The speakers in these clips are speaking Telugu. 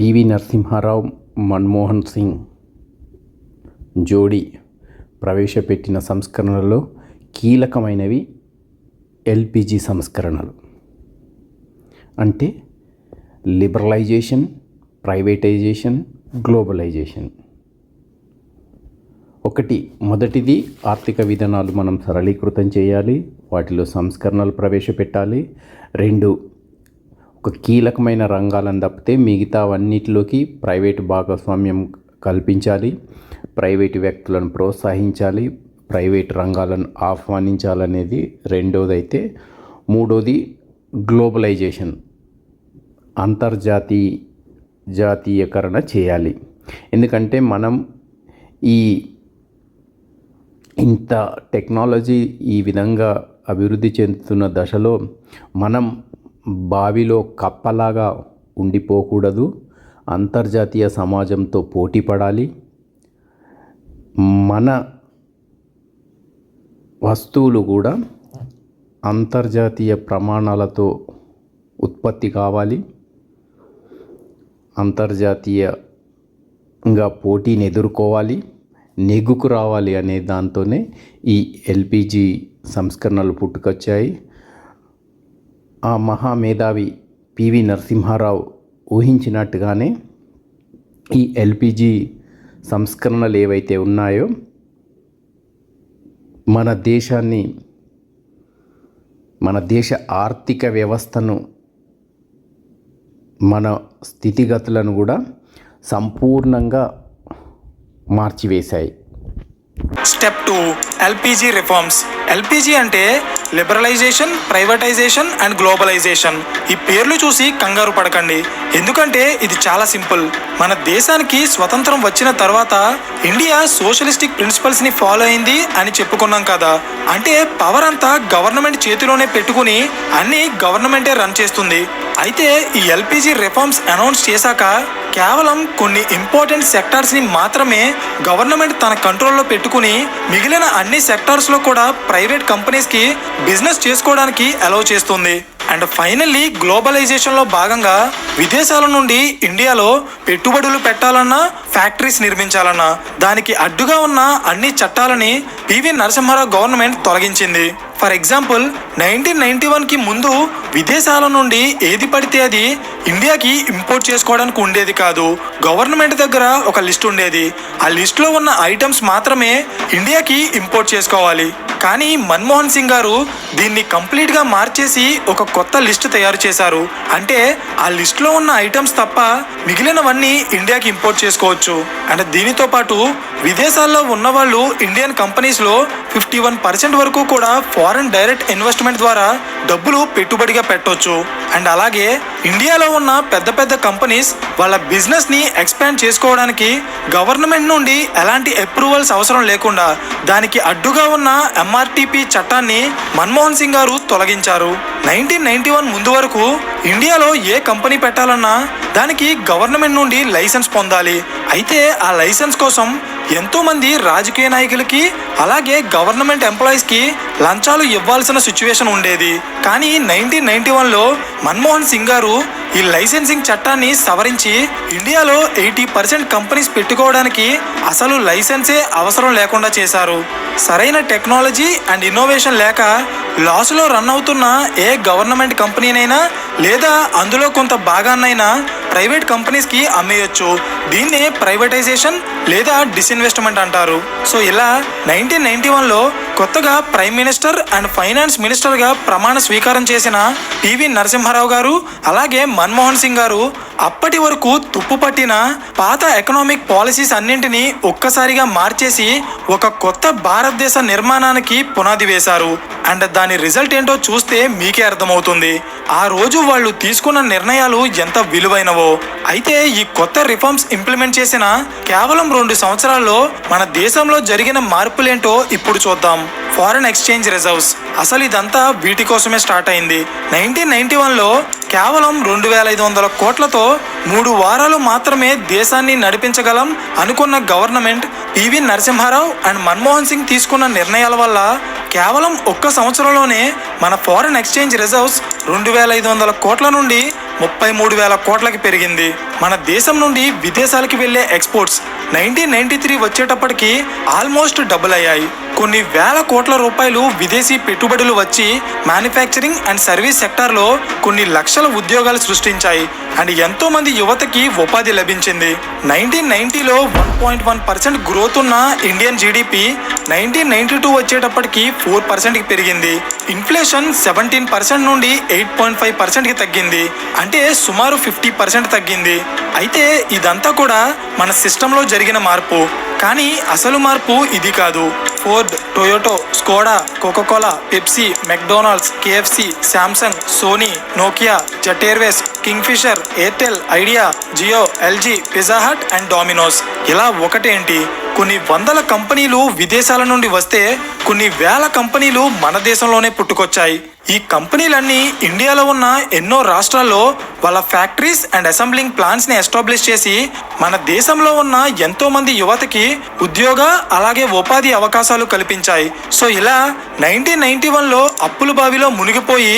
పివి నరసింహారావు మన్మోహన్ సింగ్ జోడీ ప్రవేశపెట్టిన సంస్కరణలలో కీలకమైనవి ఎల్పిజి సంస్కరణలు. అంటే లిబరలైజేషన్ ప్రైవేటైజేషన్ గ్లోబలైజేషన్. ఒకటి మొదటిది ఆర్థిక విధానాలు మనం సరళీకృతం చేయాలి వాటిలో సంస్కరణలు ప్రవేశపెట్టాలి. రెండు ఒక కీలకమైన రంగాలను తప్పితే మిగతావన్నిటిలోకి ప్రైవేటు భాగస్వామ్యం కల్పించాలి ప్రైవేటు వ్యక్తులను ప్రోత్సహించాలి ప్రైవేట్ రంగాలను ఆహ్వానించాలనేది రెండోది అయితే మూడోది గ్లోబలైజేషన్ అంతర్జాతీయ జాతీయకరణ చేయాలి. ఎందుకంటే మనం ఈ ఇంత టెక్నాలజీ ఈ విధంగా అభివృద్ధి చెందుతున్న దశలో మనం బావిలో కప్పలాగా ఉండిపోకూడదు. అంతర్జాతీయ సమాజంతో పోటీ పడాలి మన వస్తువులు కూడా అంతర్జాతీయ ప్రమాణాలతో ఉత్పత్తి కావాలి. అంతర్జాతీయంగా పోటీని ఎదుర్కోవాలి. నెగ్గుకు రావాలి అనే దాంతోనే ఈ ఎల్పిజి సంస్కరణలు పుట్టుకొచ్చాయి. ఆ మహామేధావి పివి నరసింహారావు ఊహించినట్టుగానే ఈ ఎల్పిజి సంస్కరణలు ఏవైతే ఉన్నాయో మన దేశాన్ని మన దేశ ఆర్థిక వ్యవస్థను మన స్థితిగతులను కూడా సంపూర్ణంగా మార్చివేశాయి. Step two LPG reforms. LPG అంటే లిబరలైజేషన్ ప్రైవేటైజేషన్ అండ్ గ్లోబలైజేషన్ ఈ పేర్లు చూసి కంగారు పడకండి. ఎందుకంటే ఇది చాలా సింపుల్. మన దేశానికి స్వతంత్రం వచ్చిన తర్వాత ఇండియా సోషలిస్టిక్ ప్రిన్సిపల్స్ని ఫాలో అయింది అని చెప్పుకున్నాం కదా. అంటే పవర్ అంతా గవర్నమెంట్ చేతిలోనే పెట్టుకుని అన్ని గవర్నమెంటే రన్ చేస్తుంది. అయితే ఈ ఎల్పిజి రిఫార్మ్స్ అనౌన్స్ చేశాక కేవలం కొన్ని ఇంపార్టెంట్ సెక్టార్స్ని మాత్రమే గవర్నమెంట్ తన కంట్రోల్లో పెట్టుకుని మిగిలిన అన్ని సెక్టార్స్లో కూడా ప్రైవేట్ కంపెనీస్కి బిజినెస్ చేసుకోవడానికి అలౌ చేస్తుంది. అండ్ ఫైనల్లీ గ్లోబలైజేషన్లో భాగంగా విదేశాల నుండి ఇండియాలో పెట్టుబడులు పెట్టాలన్నా ఫ్యాక్టరీస్ నిర్మించాలన్నా దానికి అడ్డుగా ఉన్న అన్ని చట్టాలని పివి నరసింహారావు గవర్నమెంట్ తొలగించింది. ఫర్ ఎగ్జాంపుల్ నైన్టీన్ నైన్టీ వన్కి ముందు విదేశాల నుండి ఏది పడితే అది ఇండియాకి ఇంపోర్ట్ చేసుకోవడానికి ఉండేది కాదు. గవర్నమెంట్ దగ్గర ఒక లిస్ట్ ఉండేది. ఆ లిస్ట్లో ఉన్న ఐటమ్స్ మాత్రమే ఇండియాకి ఇంపోర్ట్ చేసుకోవాలి. కానీ మన్మోహన్ సింగ్ గారు దీన్ని కంప్లీట్గా మార్చేసి ఒక కొత్త లిస్ట్ తయారు చేశారు. అంటే ఆ లిస్ట్లో ఉన్న ఐటమ్స్ తప్ప మిగిలినవన్నీ ఇండియాకి ఇంపోర్ట్ చేసుకోవచ్చు. అండ్ దీనితో పాటు విదేశాల్లో ఉన్న వాళ్ళు ఇండియన్ కంపెనీస్లో ఫిఫ్టీ వన్ పర్సెంట్ వరకు కూడా ఫారెన్ డైరెక్ట్ ఇన్వెస్ట్మెంట్ ద్వారా డబ్బులు పెట్టుబడిగా పెట్టవచ్చు అండ్ అలాగే ఇండియాలో ఉన్న పెద్ద పెద్ద కంపెనీస్ వాళ్ళ బిజినెస్ని ఎక్స్పాండ్ చేసుకోవడానికి గవర్నమెంట్ నుండి ఎలాంటి అప్రూవల్స్ అవసరం లేకుండా దానికి అడ్డుగా ఉన్న ఎంఆర్టీపీ చట్టాన్ని మన్మోహన్ సింగ్ గారు తొలగించారు. నైన్టీన్ నైన్టీ వన్ ముందు వరకు ఇండియాలో ఏ కంపెనీ పెట్టాలన్నా దానికి గవర్నమెంట్ నుండి లైసెన్స్ పొందాలి. అయితే ఆ లైసెన్స్ కోసం ఎంతో మంది రాజకీయ నాయకులకి అలాగే గవర్నమెంట్ ఎంప్లాయీస్కి లంచాలు ఇవ్వాల్సిన సిచ్యువేషన్ ఉండేది. కానీ నైన్టీన్ నైన్టీ వన్లో మన్మోహన్ సింగ్ గారు ఈ లైసెన్సింగ్ చట్టాన్ని సవరించి ఇండియాలో ఎయిటీ పర్సెంట్ కంపెనీస్ పెట్టుకోవడానికి అసలు లైసెన్సే అవసరం లేకుండా చేశారు. సరైన టెక్నాలజీ అండ్ ఇన్నోవేషన్ లేక లాస్లో రన్ అవుతున్న ఏ గవర్నమెంట్ కంపెనీనైనా లేదా అందులో కొంత భాగాన్నైనా ప్రైవేట్ కంపెనీస్కి అమ్మేయచ్చు. దీన్నే ప్రైవేటైజేషన్ లేదా డిస్ఇన్వెస్ట్మెంట్ అంటారు. సో ఇలా నైన్టీన్ నైన్టీ వన్లో కొత్తగా ప్రైమ్ మినిస్టర్ అండ్ ఫైనాన్స్ మినిస్టర్గా ప్రమాణ స్వీకారం చేసిన పివి నరసింహారావు గారు అలాగే మన్మోహన్ సింగ్ గారు అప్పటి వరకు తుప్పు పట్టిన పాత ఎకనామిక్ పాలసీస్ అన్నింటినీ ఒక్కసారిగా మార్చేసి ఒక కొత్త భారతదేశ నిర్మాణానికి పునాది వేశారు. అండ్ దాని రిజల్ట్ ఏంటో చూస్తే మీకే అర్థమవుతుంది. ఆ రోజు వాళ్ళు తీసుకున్న నిర్ణయాలు ఎంత విలువైనవో. అయితే ఈ కొత్త రిఫార్మ్స్ ఇంప్లిమెంట్ చేసిన కేవలం రెండు సంవత్సరాల్లో మన దేశంలో జరిగిన మార్పులేంటో ఇప్పుడు చూద్దాం. Foreign exchange reserves. అసలు ఇదంతా వీటి కోసమే స్టార్ట్ అయింది. నైన్టీన్ నైన్టీ వన్లో కేవలం రెండు వేల ఐదు వందల కోట్లతో మూడు వారాలు మాత్రమే దేశాన్ని నడిపించగలం అనుకున్న government PV Narasimha Rao and Manmohan Singh తీసుకున్న నిర్ణయాల వల్ల కేవలం ఒక్క సంవత్సరంలోనే మన ఫారెన్ ఎక్స్చేంజ్ రిజర్వ్స్ రెండు వేల ఐదు వందల కోట్ల నుండి ముప్పై మూడు వేల కోట్లకి పెరిగింది. మన దేశం నుండి విదేశాలకు వెళ్ళే ఎక్స్పోర్ట్స్ నైన్టీన్ నైన్టీ త్రీ వచ్చేటప్పటికి ఆల్మోస్ట్ డబుల్ అయ్యాయి. కొన్ని వేల కోట్ల రూపాయలు విదేశీ పెట్టుబడులు వచ్చి మ్యానుఫ్యాక్చరింగ్ అండ్ సర్వీస్ సెక్టార్లో కొన్ని లక్షల ఉద్యోగాలు సృష్టించాయి. అండ్ ఎంతో మంది యువతకి ఉపాధి లభించింది. Nineteen నైన్టీలో one point one percent growth ఉన్న Indian GDP nineteen ninety two వచ్చేటప్పటికి ఫోర్ పర్సెంట్కి పెరిగింది. ఇన్ఫ్లేషన్ సెవెంటీన్ పర్సెంట్ నుండి ఎయిట్ పాయింట్ ఫైవ్ పర్సెంట్కి తగ్గింది. అంటే సుమారు ఫిఫ్టీ పర్సెంట్ తగ్గింది. అయితే ఇదంతా కూడా మన సిస్టంలో జరిగిన మార్పు. కానీ అసలు మార్పు ఇది కాదు. Ford Toyota Skoda coca cola Pepsi McDonald's KFC Samsung Sony Nokia Jet Airways Kingfisher Airtel Idea Jio LG pizza hut and Domino's. ఇలా ఒకటేంటి? కొన్ని వందల కంపెనీలు విదేశాల నుండి వస్తే కొన్ని వేల కంపెనీలు మన దేశంలోనే పుట్టుకొచ్చాయి. ఈ కంపెనీలన్నీ ఇండియాలో ఉన్న ఎన్నో రాష్ట్రాల్లో వాళ్ళ ఫ్యాక్టరీస్ అండ్ అసెంబ్లింగ్ ప్లాంట్స్ని ఎస్టాబ్లిష్ చేసి మన దేశంలో ఉన్న ఎంతో మంది యువతకి ఉద్యోగ అలాగే ఉపాధి అవకాశాలు కల్పించాయి. సో ఇలా నైన్టీన్ నైన్టీ వన్లో అప్పుల బావిలో మునిగిపోయి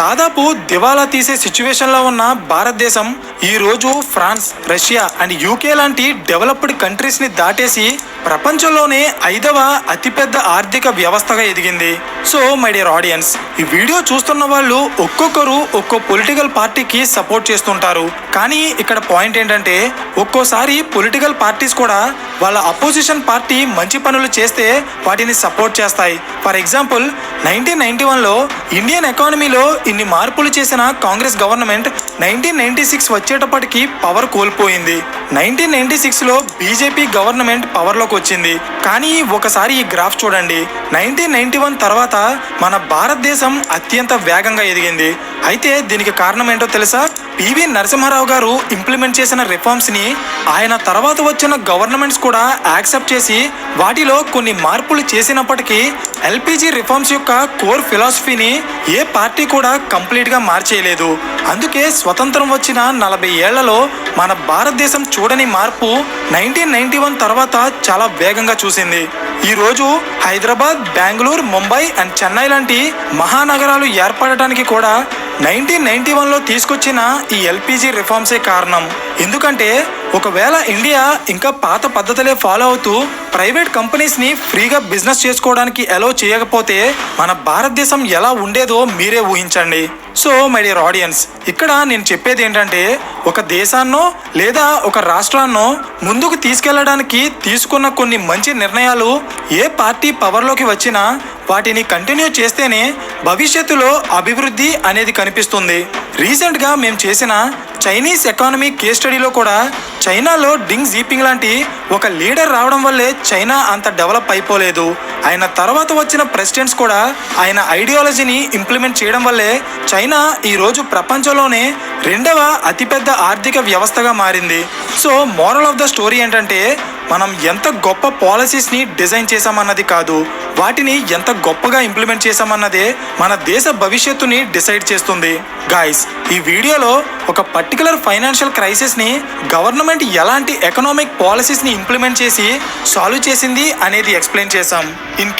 దాదాపు దివాలా తీసే సిచ్యువేషన్లో ఉన్న భారతదేశం ఈ రోజు ఫ్రాన్స్ రష్యా అండ్ యూకే లాంటి డెవలప్డ్ కంట్రీస్ని దాటేసి ప్రపంచంలోనే ఐదవ అతిపెద్ద ఆర్థిక వ్యవస్థగా ఎదిగింది. సో మై డియర్ ఆడియన్స్ ఈ వీడియో చూస్తున్న వాళ్ళు ఒక్కొక్కరు ఒక్కో పొలిటికల్ పార్టీకి సపోర్ట్ చేస్తుంటారు. కానీ ఇక్కడ పాయింట్ ఏంటంటే ఒక్కోసారి పొలిటికల్ పార్టీస్ కూడా వాళ్ళ అపోజిషన్ పార్టీ మంచి పనులు చేస్తే వాటిని సపోర్ట్ చేస్తాయి. ఫర్ ఎగ్జాంపుల్ నైన్టీన్ నైన్టీ వన్లో ఇండియన్ ఎకానమీలో ఇన్ని మార్పులు చేసిన Congress government nineteen ninety six వచ్చేటప్పటికి పవర్ కోల్పోయింది. నైన్టీన్ నైన్టీ సిక్స్లో బీజేపీ గవర్నమెంట్ పవర్లోకి వచ్చింది. కానీ ఒకసారి ఈ గ్రాఫ్ చూడండి. నైన్టీన్ నైన్టీ వన్ తర్వాత మన భారతదేశం అత్యంత వేగంగా ఎదిగింది. అయితే దీనికి కారణం ఏంటో తెలుసా? పివి నరసింహారావు గారు ఇంప్లిమెంట్ చేసిన రిఫార్మ్స్ని ఆయన తర్వాత వచ్చిన గవర్నమెంట్స్ కూడా యాక్సెప్ట్ చేసి వాటిలో కొన్ని మార్పులు చేసినప్పటికీ ఎల్పిజి రిఫార్మ్స్ యొక్క కోర్ ఫిలాసఫీని ఏ పార్టీ కూడా కంప్లీట్గా మార్చేయలేదు. అందుకే స్వతంత్రం వచ్చిన నలభై ఏళ్ళలో మన భారతదేశం చూడని మార్పు నైన్టీన్ నైన్టీ వన్ తర్వాత చాలా వేగంగా చూసింది. ఈరోజు హైదరాబాద్ బెంగళూరు ముంబై అండ్ చెన్నై లాంటి మహానగరాలు ఏర్పడటానికి కూడా నైన్టీన్ నైన్టీ వన్లో తీసుకొచ్చిన ఈ ఎల్పిజి రిఫార్మ్సే కారణం. ఎందుకంటే ఒకవేళ ఇండియా ఇంకా పాత పద్ధతులే ఫాలో అవుతూ ప్రైవేట్ కంపెనీస్ని ఫ్రీగా బిజినెస్ చేసుకోవడానికి అలో చేయకపోతే మన భారతదేశం ఎలా ఉండేదో మీరే ఊహించండి. సో మై డియర్ ఆడియన్స్ ఇక్కడ నేను చెప్పేది ఏంటంటే ఒక దేశాన్నో లేదా ఒక రాష్ట్రాన్నో ముందుకు తీసుకెళ్ళడానికి తీసుకున్న కొన్ని మంచి నిర్ణయాలు ఏ పార్టీ పవర్లోకి వచ్చినా వాటిని కంటిన్యూ చేస్తేనే భవిష్యత్తులో అభివృద్ధి అనేది కనిపిస్తుంది. రీసెంట్గా మేము చేసిన చైనీస్ ఎకానమీ కేస్ స్టడీలో కూడా చైనాలో డింగ్ జీపింగ్ లాంటి ఒక లీడర్ రావడం వల్లే చైనా అంత డెవలప్ అయిపోలేదు. ఆయన తర్వాత వచ్చిన ప్రెసిడెంట్స్ కూడా ఆయన ఐడియాలజీని ఇంప్లిమెంట్ చేయడం వల్లే చైనా ఈరోజు ప్రపంచంలోనే రెండవ అతిపెద్ద ఆర్థిక వ్యవస్థగా మారింది. So moral of the story ఏంటంటే మనం ఎంత గొప్ప పాలసీస్ని డిజైన్ చేశామన్నది కాదు వాటిని ఎంత గొప్పగా ఇంప్లిమెంట్ చేశామన్నదే మన దేశ భవిష్యత్తుని డిసైడ్ చేస్తుంది. గాయస్ ఈ వీడియోలో ఒక పర్టికులర్ ఫైనాన్షియల్ క్రైసిస్ని గవర్నమెంట్ ఎలాంటి ఎకనామిక్ పాలసీస్ని ఇంప్లిమెంట్ చేసి సాల్వ్ చేసింది అనేది ఎక్స్ప్లెయిన్ చేశాం. ఇన్